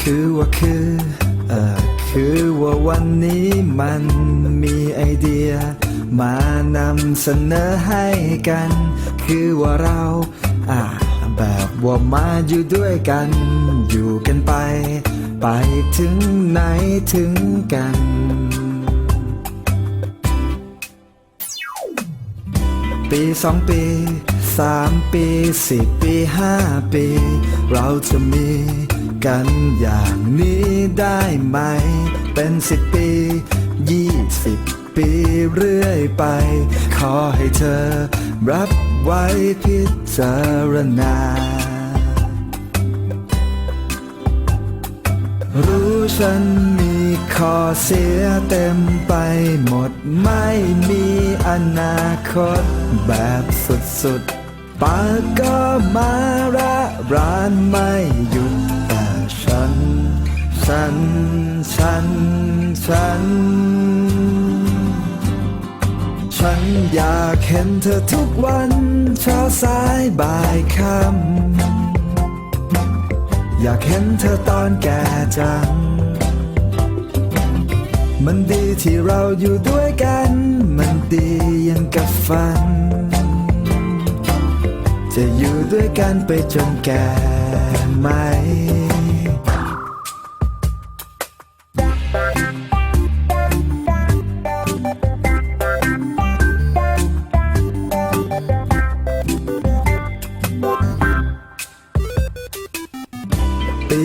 คือว่าคือเออคือว่าวันนี้มันมีไอเดีย มานำเสนอให้กัน คือว่าเราอ่าแบบว่ามาอยู่ด้วยกัน อยู่กันไป ไปถึงไหนถึงกัน ปีสองปีสามปีสี่ปีห้าปี เราจะมีกันอย่างนี้ได้ไหม เป็นสิบปียี่สิบปีเรื่อยไป ขอให้เธอรับไว้พิจารณา รู้ฉันมีข้อเสียเต็มไปหมด ไม่มีอนาคตแบบสุดๆปากก็มาระรานไม่หยุดแต่ฉัน ฉัน ฉัน ฉัน ฉันอยากเห็นเธอทุกวันเช้าสายบ่ายค่ำ อยากเห็นเธอตอนแก่จัง มันดีที่เราอยู่ด้วยกัน มันดียังกับฝัน จะอยู่ด้วยกันไปจนแก่ไหม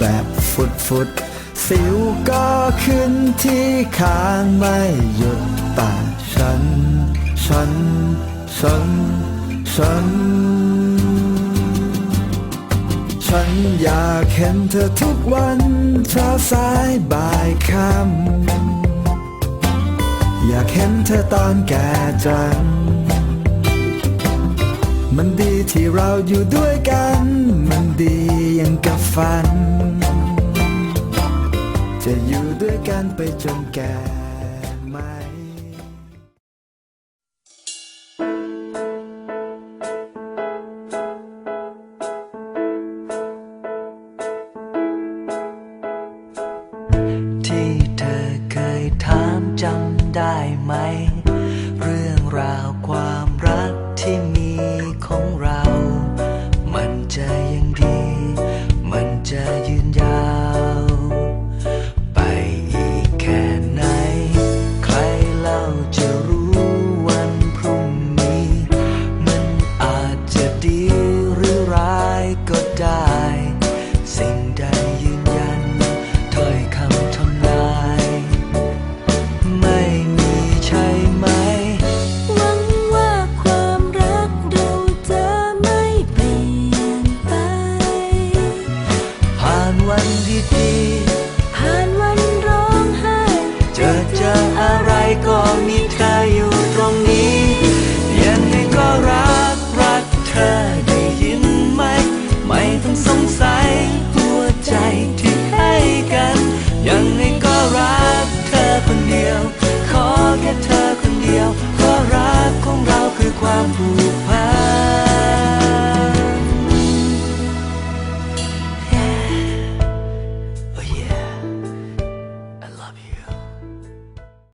แบบฟุดฟุดสิวก็ขึ้นที่คางไม่หยุดแต่ฉัน ฉัน ฉัน ฉัน ฉันอยากเห็นเธอทุกวันเช้าสายบ่ายค่ำอยากเห็นเธอตอนแก่จัง มันดีที่เราอยู่ด้วยกัน มันดียังกับฝัน จะอยู่ด้วยกันไปจนแก่